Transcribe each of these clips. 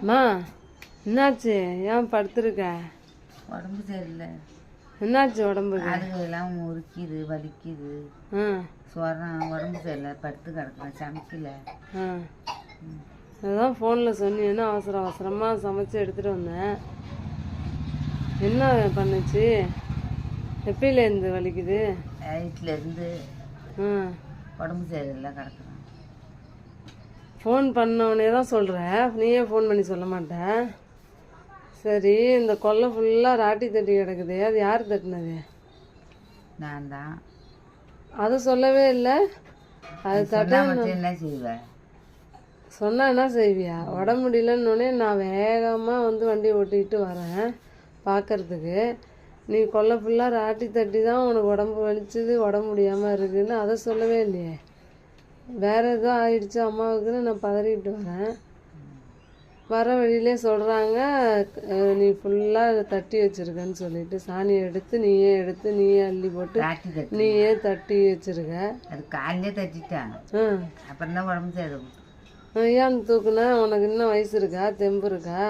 அம்மா என்னாச்சு? ஏன் படுத்துருக்க? உடம்பு சரியில்லை. என்னாச்சு உடம்புக்கு? காதுகளெல்லாம் முறுக்கிது வலிக்குது. சொரம் உடம்பு சரியில்லை. படுத்து கிடக்குறேன். சமைக்கல. அதான் ஃபோனில் சொன்னீங்கன்னா அவசர அவசரமாக சமைச்சு எடுத்துகிட்டு வந்தேன். என்ன பண்ணுச்சு? எப்பயிலேருந்து வலிக்குது? ஆ. உடம்பு சரியில்லை கிடக்குறேன். ஃபோன் பண்ணவனே தான் சொல்கிற நீயே ஃபோன் பண்ணி சொல்ல மாட்டேன் சரி இந்த கொல்லை ஃபுல்லாக ராட்டி தட்டி கிடக்குது. அது யார் தட்டினது? நான் தான் அதை சொல்லவே இல்லை. அது தட்ட என்ன செய்வேன் சொன்னா என்ன செய்வியா? உடம்பு முடியலன்னொடனே நான் வேகமாக வந்து வண்டி ஓட்டிக்கிட்டு வரேன் பார்க்கறதுக்கு நீ கொல்லை ஃபுல்லாக ராட்டி தட்டி தான் உனக்கு உடம்பு வலிச்சுது உடம்பு முடியாமல் இருக்குன்னு அதை சொல்லவே இல்லையே. வேற ஏதோ ஆயிடுச்சு அம்மாவுக்குன்னு நான் பதறிட்டு வரேன். வர வழியிலே சொல்கிறாங்க நீ ஃபுல்லாக தட்டி வச்சிருக்கன்னு சொல்லிட்டு சாணியை எடுத்து நீயே எடுத்து நீயே அள்ளி போட்டு நீயே தட்டி வச்சிருக்க. அது காலையிலே தட்டிட்டான் அப்புறம் தான் உடம்பு சரி ஏன் தூக்குனா? உனக்கு இன்னும் வயசு இருக்கா? தெம்பு இருக்கா?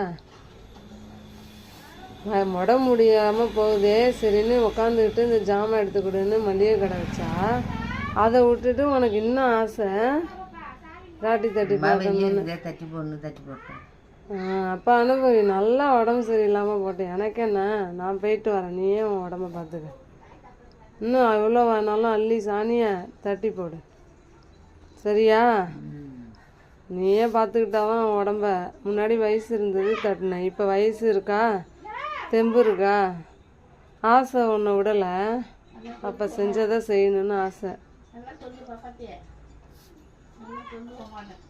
முட முடியாமல் போகுதே. சரின்னு உக்காந்துக்கிட்டு இந்த ஜாமான் எடுத்து கொடுன்னு மளிகை கடை வச்சா. அதை விட்டுட்டு உனக்கு இன்னும் ஆசை. ராட்டி தட்டி அம்மா பார்க்கணும் வெளியே இருந்தே தட்டி போடணும் தட்டி போட்டேன் அப்போ அனுபவி நல்லா உடம்பு சரியில்லாமல் போட்டேன். எனக்கு என்ன? நான் போயிட்டு வரேன். நீயே உன் உடம்ப பார்த்துக்க. இன்னும் எவ்வளோ வேணாலும் அள்ளி சாணியை தட்டி போடு. சரியா. நீயே பார்த்துக்கிட்டாதான் உடம்ப. முன்னாடி வயசு இருந்தது தட்டினேன். இப்போ வயசு இருக்கா? தெம்பு இருக்கா? ஆசை ஒன்று விடலை. அப்போ செஞ்சதை செய்யணும்னு ஆசை. நல்லா சொல்லு பாப்பாத்தியே நல்லா சொல்லுவோம் மாட்டேன்